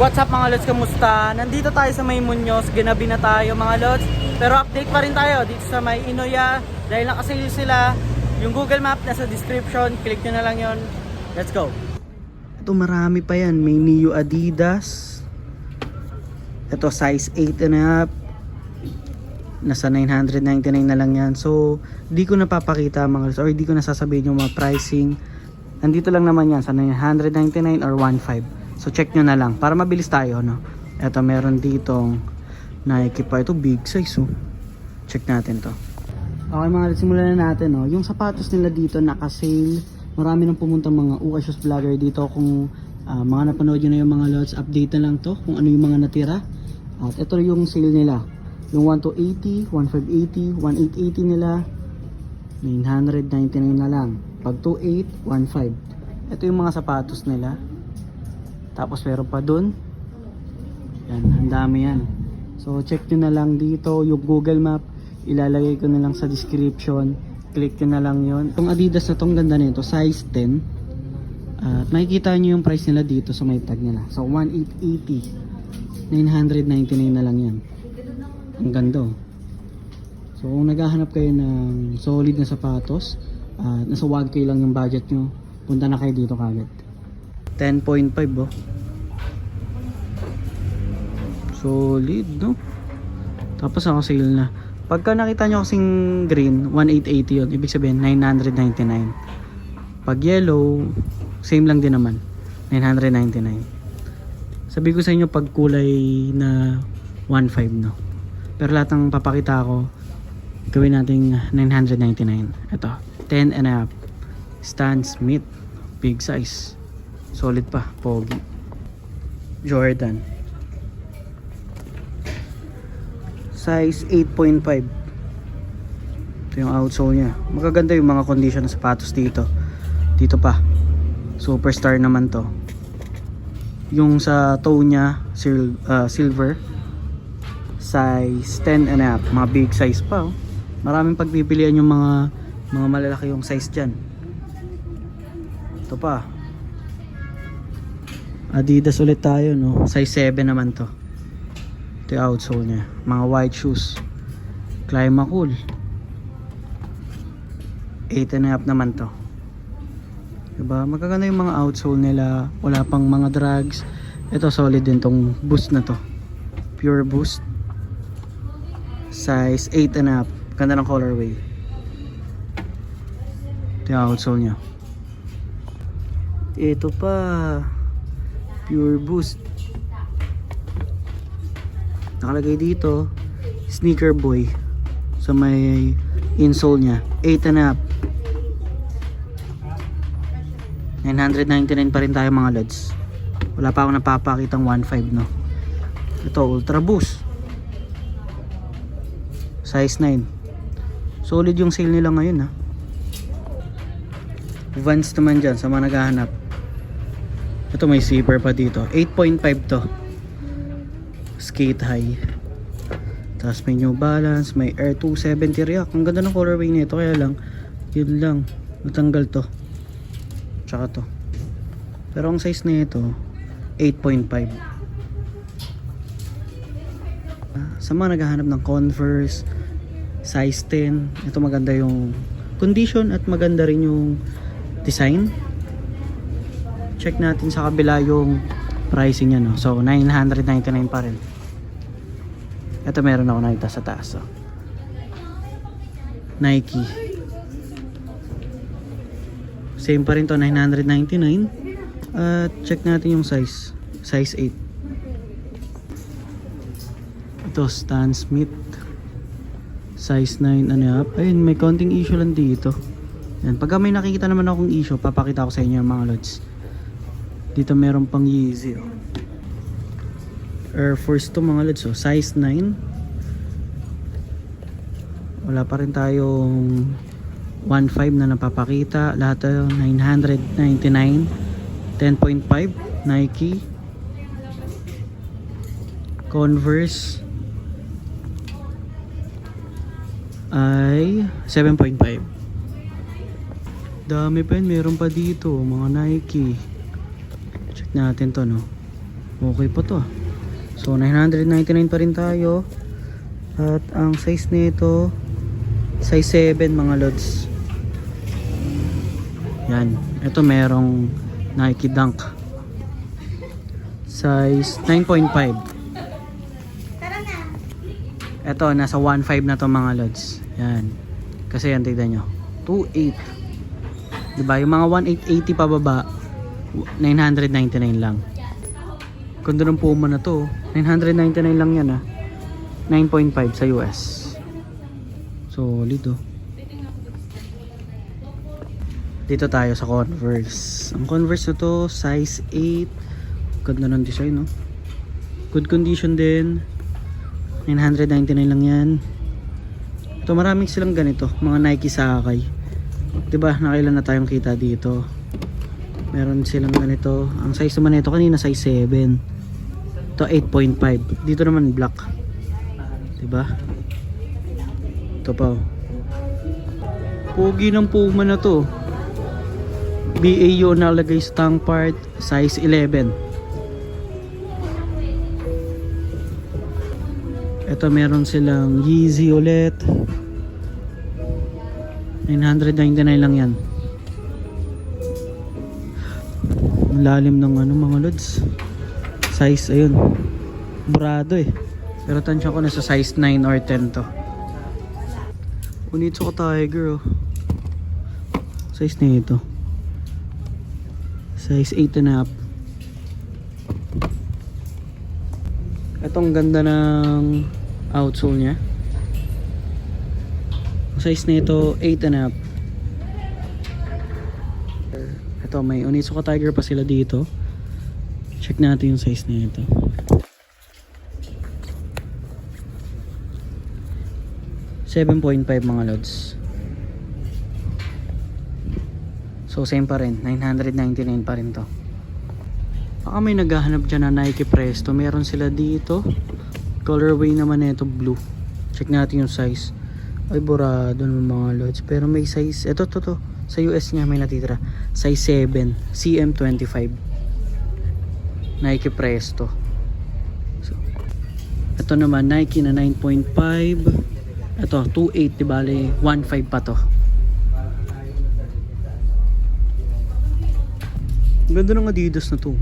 What's up mga lods, kamusta? Nandito tayo sa May Muñoz, ginabi na tayo mga lods. Pero update pa rin tayo dito sa May Inoya. Dahil nakasale sila, yung Google Map nasa description, click nyo na lang yon. Let's go! Ito marami pa yan, may Neo Adidas. Ito size 8 and a half. Nasa 999 na lang yan. So, di ko napapakita mga lods, or di ko nasasabihin yung mga pricing. Nandito lang naman yan sa 999 or 15. So check nyo na lang para mabilis tayo no. Ito meron ditong Nike pa ito big size oh. Check natin to. Okay mga simulan na natin no. Yung sapatos nila dito naka-sale. Marami nang pumunta mga Uka Shoes vlogger dito kung ah, mga napanood nyo na yung mga lots update na lang to kung ano yung mga natira. At ito yung sale nila. Yung 1280, 1580, 1880 nila 999 na lang. Pag 28, 15. Ito yung mga sapatos nila. Tapos meron pa dun. Yan, ang dami yan. So check nyo na lang dito yung Google Map. Ilalagay ko na lang sa description. Click nyo na lang yon. Itong Adidas na tong ganda nito, size 10. At makikita nyo yung price nila dito sa may tag nila. So 1880. 999 na lang yan. Ang ganda oh. So kung naghahanap kayo ng solid na sapatos, at nasa 1k lang yung budget nyo, punta na kayo dito kagad. 10.5 oh. Solid no? Tapos ako sale na. Pagka nakita nyo kasing green, 1880 yun. Ibig sabihin, 999. Pag yellow, same lang din naman. 999. Sabi ko sa inyo pag kulay na 1.5 no. Pero lahat ng papakita ko, gawin nating 999. Ito, 10 and a half. Stan Smith. Big size. Solid pa, pogi. Jordan. Size 8.5. Ito yung outsole niya. Magaganda yung mga condition ng sapatos dito. Dito pa. Superstar naman to. Yung sa toe niya, sil- uh, silver. Size 10 and a half. Mga big size pa. Oh. Maraming pagpipilian yung mga mga malalaki yung size dyan. Ito pa. Adidas ulit tayo, no? Size 7 naman to. Ito outsole niya. Mga white shoes. Climacool. 8 and a half naman to. Diba? Magaganda yung mga outsole nila. Wala pang mga drags. Ito solid din tong boost na to. Pure boost. Size 8 and a half. Ganda ng colorway. Ito outsole niya. Ito pa. Pure Boost. Nakalagay dito, Sneaker Boy. Sa may insole niya. 8 and a half. 999 pa rin tayo mga lads. Wala pa akong napapakitang 1.5 no. Ito, Ultra Boost. Size 9. Solid yung sale nila ngayon ha. Vans naman dyan sa mga naghahanap. Ito may zipper pa dito. 8.5 to. Skate high. Tapos may New Balance, may Air 270 React. Ang ganda ng colorway nito kaya lang yun lang natanggal to. Tsaka to. Pero ang size nito 8.5. Ah, Sa mga naghahanap ng Converse size 10, ito maganda yung condition at maganda rin yung design check natin sa kabila yung pricing niya no. So 999 pa rin. Ito meron ako nakita sa taas. Oh. Nike. Same pa rin to 999. At check natin yung size. Size 8. Ito Stan Smith. Size 9 ano yan. Ayun may konting issue lang dito. Yan. Pagka may nakikita naman akong issue, papakita ko sa inyo yung mga lods. Dito meron pang Yeezy oh. Air Force to mga lods oh. Size 9 Wala pa rin tayong 1.5 na napapakita. Lahat tayo 999 10.5 Nike. Converse. Ay 7.5 dami pa yun meron pa dito mga Nike check natin to no Okay pa to ah. So 999 pa rin tayo. At ang size nito size 7 mga lods. Yan. Ito merong Nike Dunk. Size 9.5. Ito nasa 1.5 na to mga lods. Yan. Kasi yan tignan nyo. 2.8. Diba? Yung mga 1.880 pababa 999 lang. Ganda ng Puma na to. 999 lang yan ah. 9.5 sa US. Solid oh. Dito tayo sa Converse. Ang Converse na to, size 8. Ganda ng design no. Good condition din. 999 lang yan. Ito maraming silang ganito. Mga Nike Sakay. 'Di ba Nakailan na tayong kita dito. Meron silang ganito. Ang size naman nito kanina size 7. Ito 8.5. Dito naman black. 'Di ba? Ito pa. oh. Pogi ng Puma na to. BAU nalagay sa tongue part, size 11. Ito meron silang Yeezy ulit. 999 lang yan. Lalim ng ano mga lods. Size ayun. Brado eh. Pero tansya ko na sa size 9 or 10 to. Unitsu ko tiger oh. Size na ito. Size 8 and a half. Itong ganda ng outsole niya. Size nito 8 and a half. Ito may Onitsuka Tiger pa sila dito. Check natin yung size point five mga lods. So same pa rin, 999 pa rin to. Baka may naghahanap dyan na Nike Presto. Meron sila dito. Colorway naman nito blue. Check natin yung size. Ay burado ng mga lods. Pero may size. Ito to to. Sa US nga may natitira. Size 7. CM25. Nike Presto. So, ito naman Nike na 9.5. Ito 2.8 di bale 1.5 pa to. Ganda ng Adidas na to.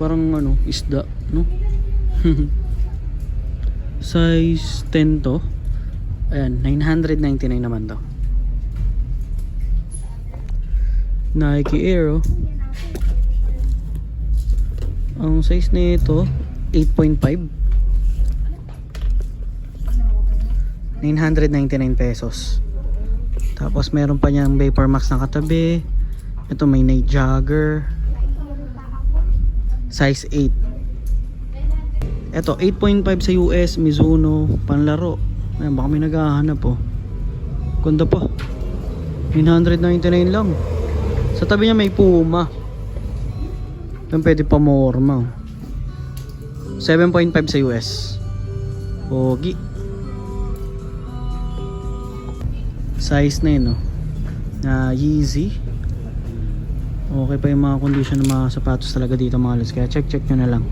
Parang ano, isda, no? Size 10 to. Ayan, 999 naman to. Nike Air, oh. Ang size nito 8.5. 999 pesos. Tapos meron pa niyang Vapor Max na katabi. Ito may Night Jogger. Size 8. Ito 8.5 sa US, Mizuno, panlaro. Ayan, baka may naghahanap oh. Ganda pa. 999 lang. Sa tabi niya may Puma. Yan pwede pa morma. 7.5 sa US. Pogi. Size na yun, no? Na Yeezy. Okay pa yung mga condition ng mga sapatos talaga dito mga lods. Kaya check check nyo na lang.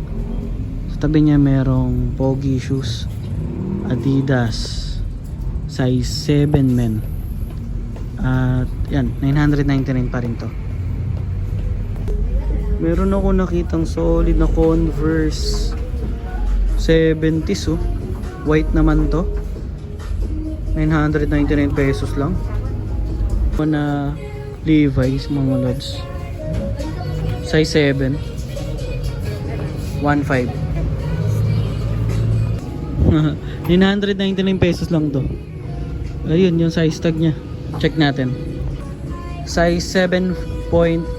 Sa tabi niya merong Pogi shoes. Adidas. Size 7 men. At yan, 999 pa rin to. Meron ako nakitang solid na Converse 70s oh. White naman to. 999 pesos lang. Ako na Levi's mga lods. Size 7. 1.5. 999 pesos lang to. Ayun yung size tag niya. Check natin. Size 7.5.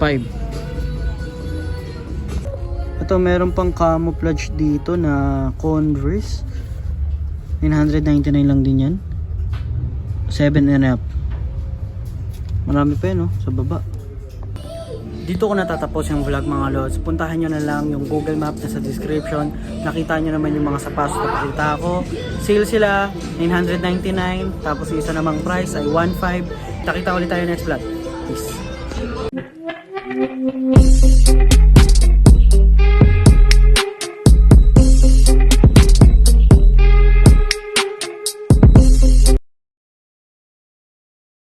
Ito meron pang camouflage dito na Converse. 999 lang din yan. 7 and up. Marami pa yun, no? Sa baba. Dito ko natatapos yung vlog mga lods. Puntahan nyo na lang yung Google Map na sa description. Nakita nyo naman yung mga sapatos na pakita ko. Sale sila, 999. Tapos isa namang price ay 1.5. Takita ulit tayo next vlog. Peace.